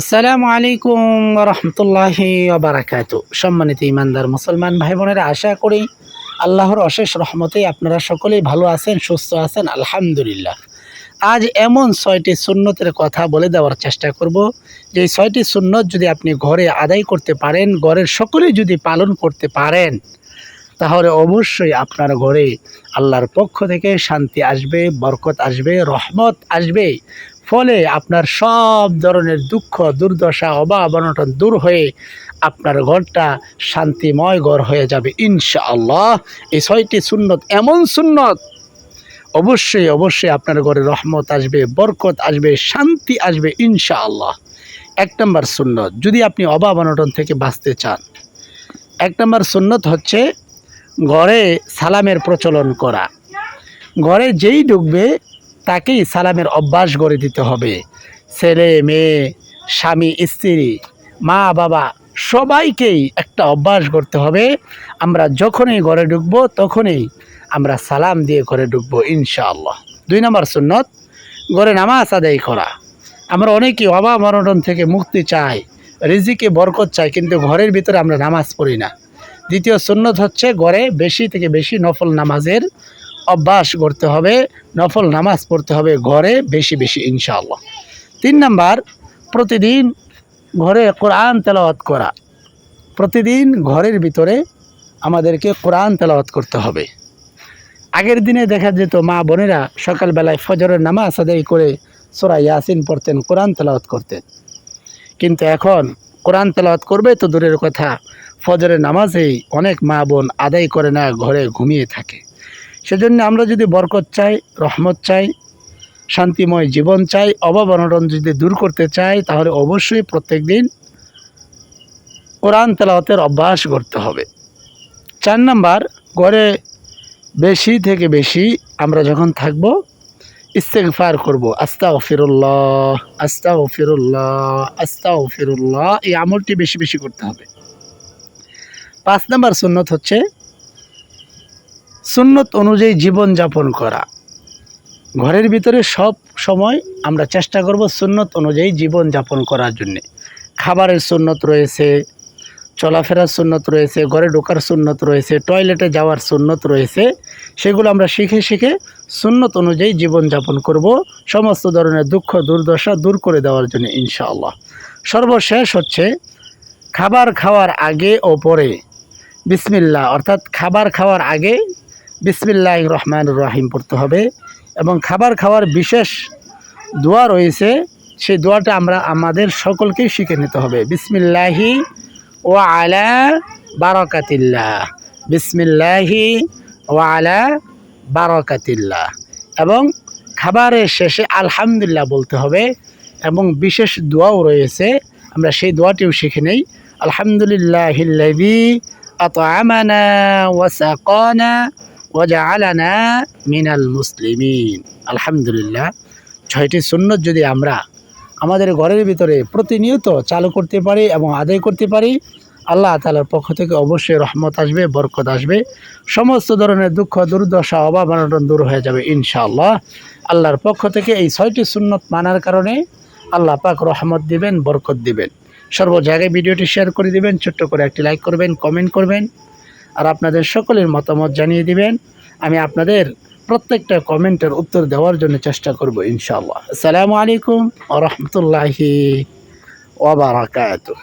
আসসালামু আলাইকুম রহমতুল্লাহি বারাকাতু সম্মানিত ইমানদার মুসলমান ভাই বোনেরা, আশা করি আল্লাহর অশেষ রহমতে আপনারা সকলেই ভালো আছেন, সুস্থ আছেন, আলহামদুলিল্লাহ। আজ এমন ছয়টি সুন্নতের কথা বলে দেওয়ার চেষ্টা করব। যে ছয়টি সুন্নত যদি আপনি ঘরে আদায় করতে পারেন, ঘরের সকলেই যদি পালন করতে পারেন, তাহলে অবশ্যই আপনার ঘরে আল্লাহর পক্ষ থেকে শান্তি আসবে, বরকত আসবে, রহমত আসবে। ফলে আপনার সব ধরনের দুঃখ, দুর্দশা অভাব অনটন দূর হয়ে আপনার ঘরটা শান্তিময় ঘর হয়ে যাবে, ইনশাআল্লাহ। এই ছয়টি সুন্নত এমন সুন্নত, অবশ্যই অবশ্যই আপনার ঘরে রহমত আসবে, বরকত আসবে, শান্তি আসবে, ইনশাআল্লাহ। এক নম্বর সুন্নত, যদি আপনি অভাব অনটন থেকে বাঁচতে চান, এক নম্বর সুন্নত হচ্ছে ঘরে সালামের প্রচলন করা। ঘরে যেই ঢুকবে তাকেই সালামের অভ্যাস গড়ে দিতে হবে। ছেলে, মেয়ে, স্বামী, স্ত্রী, মা, বাবা, সবাইকেই একটা অভ্যাস করতে হবে। আমরা যখনই ঘরে ঢুকবো তখনই আমরা সালাম দিয়ে ঘরে ঢুকবো ইনশাআল্লাহ। দুই নম্বর সুন্নত, ঘরে নামাজ আদায় করা। আমরা অনেকেই অভাব অনটন থেকে মুক্তি চাই, রিজিকে বরকত চাই, কিন্তু ঘরের ভিতরে আমরা নামাজ পড়ি না। দ্বিতীয় সুন্নত হচ্ছে ঘরে বেশি থেকে বেশি নফল নামাজের অভ্যাস করতে হবে, নফল নামাজ পড়তে হবে ঘরে বেশি বেশি, ইনশাআল্লাহ। তিন নাম্বার, প্রতিদিন ঘরে কোরআন তেলাওয়াত করা। প্রতিদিন ঘরের ভিতরে আমাদেরকে কোরআন তেলাওয়াত করতে হবে। আগের দিনে দেখা যেত মা বোনেরা সকালবেলায় ফজরের নামাজ আদায় করে সোরা ইয়াসিন পড়তেন, কোরআন তেলাওয়াত করতেন। কিন্তু এখন কোরআন তেলাওয়াত করবে তো দূরের কথা, ফজরের নামাজেই অনেক মা বোন আদায় করে না, ঘরে ঘুমিয়ে থাকে। সেজন্য আমরা যদি বরকত চাই, রহমত চাই, শান্তিময় জীবন চাই, অভাব অনটন যদি দূর করতে চাই, তাহলে অবশ্যই প্রত্যেক দিন কোরআন তেলাওয়াতের অভ্যাস করতে হবে। চার নাম্বার ঘরে বেশি থেকে বেশি আমরা যখন থাকব, ইস্তেগফার করব। আস্তা ফিরুল্লাহ আস্তা ফিরুল্লাহ আস্তা ফিরুল্লাহ এই আমলটি বেশি বেশি করতে হবে। পাঁচ নাম্বার সুন্নত হচ্ছে সুন্নত অনুযায়ী জীবন যাপন করা। ঘরের ভিতরে সব সময় আমরা চেষ্টা করব সুন্নত অনুযায়ী জীবন যাপন করার জন্যে। খাবারের সুন্নত রয়েছে, চলাফেরার সুন্নত রয়েছে, ঘরে ঢোকার সুন্নত রয়েছে, টয়লেটে যাওয়ার সুন্নত রয়েছে, সেগুলো আমরা শিখে শিখে সুন্নত অনুযায়ী জীবন যাপন করব, সমস্ত ধরনের দুঃখ, দুর্দশা দূর করে দেওয়ার জন্য ইনশাআল্লাহ। সর্বশেষ হচ্ছে খাবার খাওয়ার আগে ও পরে। বিসমিল্লাহ, অর্থাৎ খাবার খাওয়ার আগে বিসমিল্লাহ রহমান রাহিম পড়তে হবে এবং খাবার খাওয়ার বিশেষ দোয়া রয়েছে, সেই দোয়াটা আমরা আমাদের সকলকেই শিখে নিতে হবে। বিসমিল্লাহি ও আলা বারকাতিল্লাহ। বিসমিল্লাহি ও আলা বারকাতিল্লাহ। এবং খাবারের শেষে আলহামদুলিল্লাহ বলতে হবে এবং বিশেষ দোয়াও রয়েছে, আমরা সেই দোয়াটিও শিখে নেই। আলহামদুলিল্লাহিল্লাযী আতআমানা ওয়া সাকানা ওয়া জাআলানা মিনাল মুসলিমিন। আলহামদুলিল্লাহ, ছয়টি সুন্নত যদি আমরা আমাদের ঘরের ভিতরে প্রতিনিয়ত চালু করতে পারি এবং আদায় করতে পারি, আল্লাহ তালার পক্ষ থেকে অবশ্যই রহমত আসবে, বরকত আসবে। সমস্ত ধরনের দুঃখ, দুর্দশা, অভাব, অনটন দূর হয়ে যাবে ইনশাআল্লাহ। আল্লাহর পক্ষ থেকে এই ছয়টি সুন্নত মানার কারণে আল্লাহ পাক রহমত দিবেন, বরকত দিবেন। সর্ব জায়গায় ভিডিওটি শেয়ার করে দিবেন, ছোট্ট করে একটি লাইক করবেন, কমেন্ট করবেন। আর আপনাদের সকলের মতামত জানিয়ে দিবেন। আমি আপনাদের প্রত্যেকটা কমেন্টের উত্তর দেওয়ার জন্য চেষ্টা করব ইনশাআল্লাহ। আসসালামু আলাইকুম আ রহমতুল্লাহি ওবরাকাতুহ